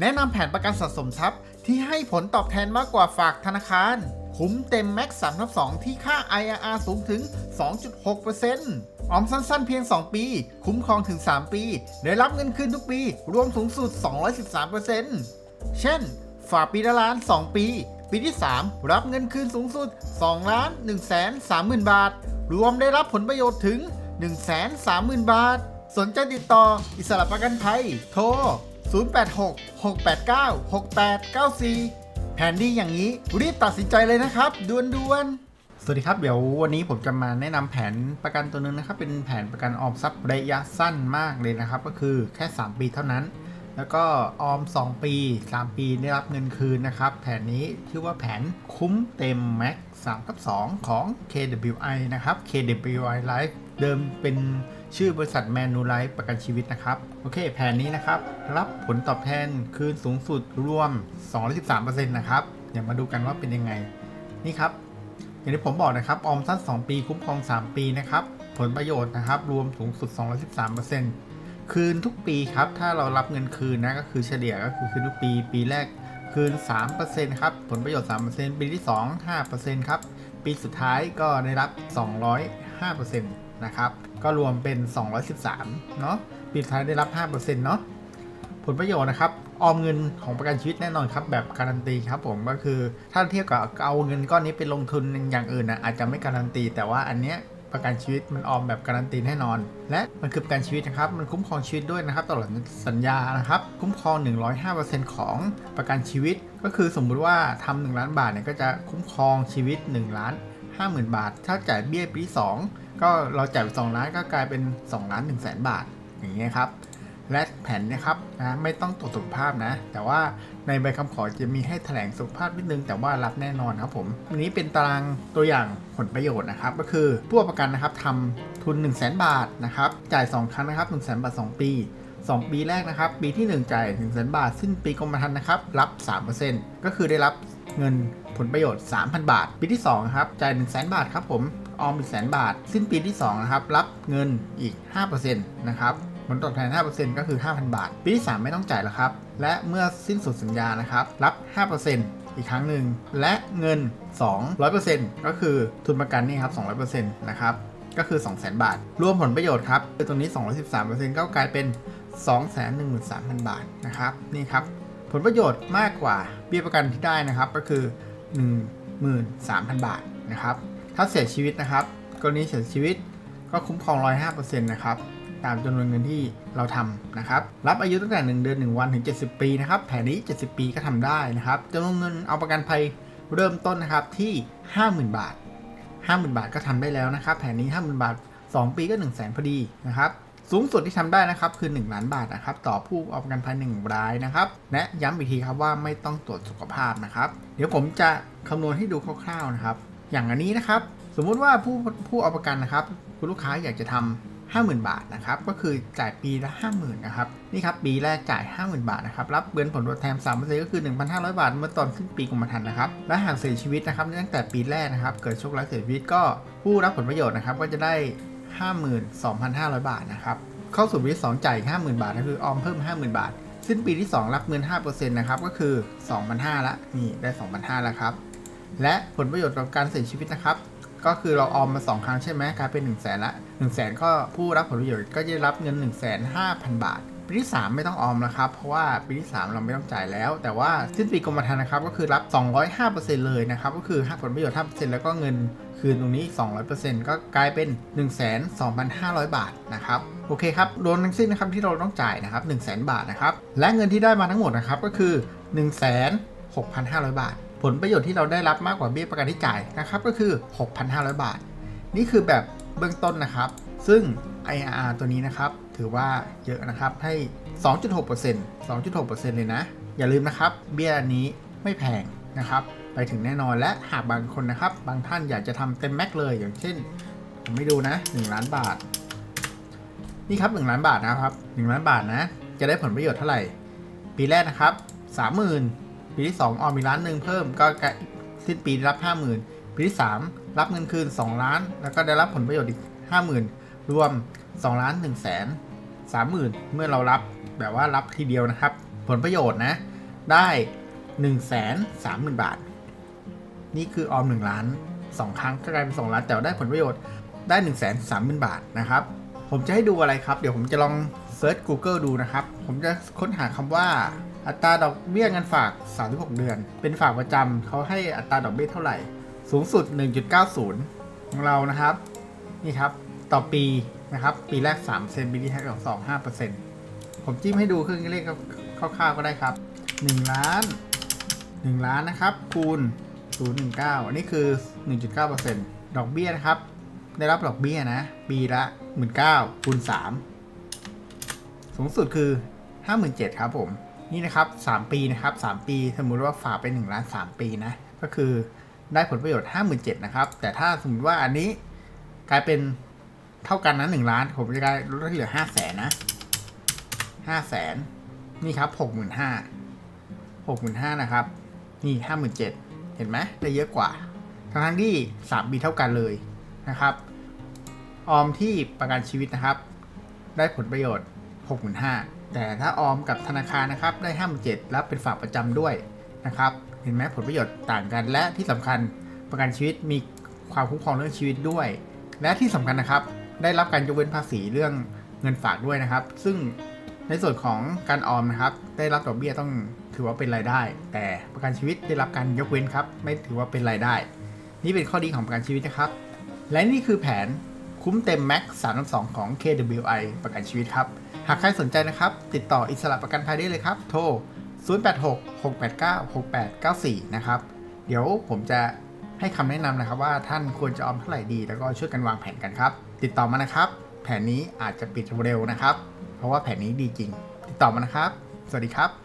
แนะนำแผนประกันสะสมทรัพย์ที่ให้ผลตอบแทนมากกว่าฝากธนาคาร คุ้มเต็มแม็กซ์3ทับ2ที่ค่า IRR สูงถึง 2.6%ออมสั้นๆเพียง 2 ปี คุ้มครองถึง 3 ปี ได้รับเงินคืนทุกปี รวมสูงสุด 213%เช่น ฝากปีละล้าน 2 ปี ปีที่ 3 รับเงินคืนสูงสุด2ล้าน1แสน30,000 บาท รวมได้รับผลประโยชน์ถึง 1 3 0 0 0 0 บาท สนใจติดต่ออิสระประกันภัย โทร 086 689 6894 แผนดีอย่างนี้รีบตัดสินใจเลยนะครับด่วนๆสวัสดีครับ เดี๋ยววันนี้ผมจะมาแนะนำแผนประกันตัวนึงนะครับ เป็นแผนประกันออมทรัพย์ระยะสั้นมากเลยนะครับ ก็คือแค่ 3 ปีเท่านั้น แล้วก็ออม 2 ปี 3 ปีได้รับเงินคืนนะครับ แผนนี้ชื่อว่าแผนคุ้มเต็มแม็ก3กับ 2 ของ KWI นะครับ KWI Life เดิมเป็น ชื่อบริษัทแมนูไลฟ์ประกันชีวิตนะครับ โอเค แผนนี้นะครับ รับผลตอบแทนคืนสูงสุดรวม 213%นะครับเดี๋ยวมาดูกันว่าเป็นยังไง นี่ครับ อย่างที่ผมบอกนะครับ ออมสั้น 2 ปีคุ้มครอง 3 ปีนะครับ ผลประโยชน์นะครับ รวมสูงสุด 213%คืนทุกปีครับ ถ้าเรารับเงินคืนนะก็คือเฉลี่ยก็คือคืนทุกปี ปีแรกคืน 3%ครับ ผลประโยชน์ 3%ปีที่ 2 5%ครับ ปีสุดท้ายก็ได้รับ 205%นะครับ ก็รวมเป็น 213 เนาะปีสุดท้ายได้รับ 5%เนาะผลประโยชน์นะครับออมเงินของประกันชีวิตแน่นอนครับแบบการันตีครับผมก็คือถ้าเทียบกับเอาเงินก้อนนี้ไปลงทุนอย่างอื่นนะอาจจะไม่การันตี แต่ว่าอันเนี้ยประกันชีวิตมันออมแบบการันตีแน่นอน และมันคือประกันชีวิตนะครับ มันคุ้มครองชีวิตด้วยนะครับตลอดสัญญานะครับ คุ้มครอง 105%ของประกันชีวิต ก็คือสมมุติว่าทำ1ล้านบาทเนี่ยก็จะคุ้มครองชีวิต 1 ล้าน 50,000 บาท ถ้าจ่ายเบี้ยปีที่2ก็เราจ่ายไป2ล้านก็กลายเป็น2ล้าน1แสนบาท อย่างเงี้ยครับ และแผนนะครับนะไม่ต้องตรวจสุขภาพนะ แต่ว่าในใบคำขอจะมีให้แถลงสุขภาพนิดนึง แต่ว่ารับแน่นอนครับผมอันนี้เป็นตารางตัวอย่างผลประโยชน์นะครับ ก็คือผู้ประกันนะครับทำทุน 1 0 0 0 0แบาทนะครับ จ่าย 2 ครั้งนะครับ1 0 0 0 0แบาท 2 ปี 2 ปีแรกนะครับ ปีที่ 1 จ่าย1 0 0 0 0 บาท สิ้นปีกรมธรรม์นะครับ รับ 3%ก็คือได้รับ เงินผลประโยชน์ 3,000 บาท ปีที่2ครับจ่าย 1 0 0 0 0 0 บาทครับผมออม 1 0 0 0 0 บาท สิ้นปีที่2นะครับรับเงินอีก 5%นะครับผลตอบแทน 5%ก็คือ 5,000 บาท ปีที่ 3 ไม่ต้องจ่ายแล้วครับ และเมื่อสิ้นสุดสัญญานะครับรับ 5%อีกครั้งหนึ่งและเงิน 200%ก็คือทุนประกันนี่ครับ200%นะครับก็คือ 200,000 บาท รวมผลประโยชน์ครับคือตรงนี้ 213%ก็กลายเป็น 213,000 บาทนะครับนี่ครับ ผลประโยชน์มากกว่าเบี้ยประกันที่ได้นะครับ ก็คือ 13,000 บาทนะครับ ถ้าเสียชีวิตนะครับ กรณีเสียชีวิตก็คุ้มครอง 105%นะครับตามจำนวนเงินที่เราทำนะครับ รับอายุตั้งแต่ 1 เดือน 1 วันถึง 70 ปีนะครับ แผนนี้ 70 ปีก็ทำได้นะครับจำนวนเงินเอาประกันภัยเริ่มต้นนะครับที่ 50,000 บาท 50,000 บาทก็ทำได้แล้วนะครับ แผนนี้ 50,000 บาท 2 ปีก็ 1 0 0 0 0แสนพอดีนะครับ สูงสุดที่ทำได้นะครับคือ 1 ล้านบาทนะครับต่อผู้เอาประกันภัย1รายนะครับและย้ำอีกทีครับว่าไม่ต้องตรวจสุขภาพนะครับ เดี๋ยวผมจะคำนวณให้ดูคร่าวๆนะครับ อย่างอันนี้นะครับ สมมุติว่าผู้ผู้เอาประกันนะครับคุณลูกค้าอยากจะทำ50,000 บาทนะครับ ก็คือจ่ายปีละ 50,000นะครับ นี่ครับ ปีแรกจ่าย 50,000 บาทนะครับ รับเงินผลตอบแทน3%ก็คือ 1,500 บาท เมื่อตอนสิ้นปีกรมธรรม์นะครับ และหากเสียชีวิตนะครับตั้งแต่ปีแรกนะครับ เกิดโชคร้ายเสียชีวิตก็ผู้รับผลประโยชน์นะครับ ก็จะได้ 52,500 บาทนะครับ เข้าสู่ปีที่2จ่ายอีก50,000 บาทก็คือออมเพิ่ม 50,000 บาท สิ้นปีที่ 2 รับเงิน5%นะครับ ก็คือ 2,500ละนี่ได้ 2,500แล้วครับ และผลประโยชน์จากการเสียชีวิตนะครับ ก็คือเราออมมา 2 ครั้งใช่ไหมกลายเป็น 1 0 0 0 0แสนละ1 0 0 0 0แสนก็ผู้รับผลประโยชน์ก็จะได้รับเงิน 1 5 0 0 0 บาท ปีที่ 3 ไม่ต้องออมแล้วครับ เพราะว่าปีที่ 3 เราไม่ต้องจ่ายแล้ว แต่ว่าสิ้นปีกรมธรรม์นะครับ ก็คือรับ 205%เลยนะครับ ก็คือหักผลประโยชน์5%แล้วก็เงินคืนตรงนี้ 200%ก็กลายเป็น 1,2,500 บาทนะครับ โอเคครับ รวมทั้งสิ้นนะครับที่เราต้องจ่ายนะครับ 1 0 0 0 0 0 บาทนะครับ และเงินที่ได้มาทั้งหมดนะครับก็คือ 1,6,500 บาท ผลประโยชน์ที่เราได้รับมากกว่าเบี้ยประกันที่จ่ายนะครับก็คือ 6,500 บาท นี่คือแบบเบื้องต้นนะครับ ซึ่ง IRR ตัวนี้นะครับ ถือว่าเยอะนะครับ ให้ 2.6% 2.6%เลยนะ อย่าลืมนะครับ เบี้ยนี้ไม่แพงนะครับ ไปถึงแน่นอนและหากบางคนนะครับ บางท่านอยากจะทำเต็มแม็กเลย อย่างเช่น ผมไม่ดูนะ 1 ล้านบาท นี่ครับ 1 ล้านบาทนะครับ1ล้านบาทนะ จะได้ผลประโยชน์เท่าไหร่ ปีแรกนะครับ 30,000 ปีที่ 2 ออมอีล้านหนึ่งเพิ่ม ก็สิ้นปีรับ 50,000 ปีที่ 3 รับเงินคืน 2 ล้าน แล้วก็ได้รับผลประโยชน์อีก 50,000 รวม2ล้าน1แสน 30,000 เมื่อเรารับแบบว่ารับทีเดียวนะครับ ผลประโยชน์นะ ได้ 1 3 0 0 0 0 บาท นี่คือออม 1 ล้าน 2 ครั้งก็กลายเป็น 2 ล้าน แต่ได้ผลประโยชน์ได้ 1 3 0 0 0 0 บาทนะครับ ผมจะให้ดูอะไรครับ เดี๋ยวผมจะลองเซิร์ช Google ดูนะครับ ผมจะค้นหาคำว่าอัตราดอกเบี้ยเงินฝาก 36 เดือน เป็นฝากประจำเขาให้อัตราดอกเบี้ยเท่าไหร่ สูงสุด 1.90 ของเรานะครับ นี่ครับ ต่อปีนะครับ ปีแรก 3 เซนปีที่แท้ของ2 5เปอร์เซ็นต์ผมจิ้มให้ดูเครื่องเลขคร่าวๆก็ได้ครับ1ล้าน1ล้านนะครับคูณ0.19 อันนี้คือ 1.9เปอร์เซ็นต์ดอกเบี้ยนะครับ ได้รับดอกเบี้ยนะ ปีละ 19,000คูณ3สูงสุดคือ 57,000ครับผม นี่นะครับ 3 ปีนะครับ 3 ปี สมมุติว่าฝากไป1ล้าน3ปีนะ ก็คือได้ผลประโยชน์ 57,000นะครับ แต่ถ้าสมมติว่าอันนี้กลายเป็น เท่ากันนะ1ล้าน ผมจะกลายลดให้เหลือ5 0 0แสนนะ5 0 0แสนนี่ครับ65,000 65,000นห้านะครับ นี่57,000เจ็ดเห็นไหมได้เยอะกว่า ทั้งที่3ปีเท่ากันเลยนะครับ ออมที่ประกันชีวิตนะครับ ได้ผลประโยชน์65,000แต่ถ้าออมกับธนาคารนะครับได้57,000แล้วเป็นฝากประจำด้วยนะครับ เห็นไหมผลประโยชน์ต่างกัน และที่สำคัญประกันชีวิตมีความคุ้มครองเรื่องชีวิตด้วย และที่สำคัญนะครับ ได้รับการยกเว้นภาษีเรื่องเงินฝากด้วยนะครับ ซึ่งในส่วนของการออมนะครับ ได้รับดอกเบี้ยต้องถือว่าเป็นรายได้ แต่ประกันชีวิตได้รับการยกเว้นครับ ไม่ถือว่าเป็นรายได้ นี่เป็นข้อดีของประกันชีวิตนะครับ และนี่คือแผนคุ้มเต็มแม็ก3 2 ของ KWI ประกันชีวิตครับ หากใครสนใจนะครับ ติดต่ออิสระประกันภัยได้เลยครับ โทร 086-689-6894 นะครับ เดี๋ยวผมจะให้คำแนะนำนะครับว่าท่านควรจะออมเท่าไหร่ดี แล้วก็ช่วยกันวางแผนกันครับ ติดต่อมานะครับ แผนนี้อาจจะปิดเร็วนะครับ เพราะว่าแผนนี้ดีจริง ติดต่อมานะครับ สวัสดีครับ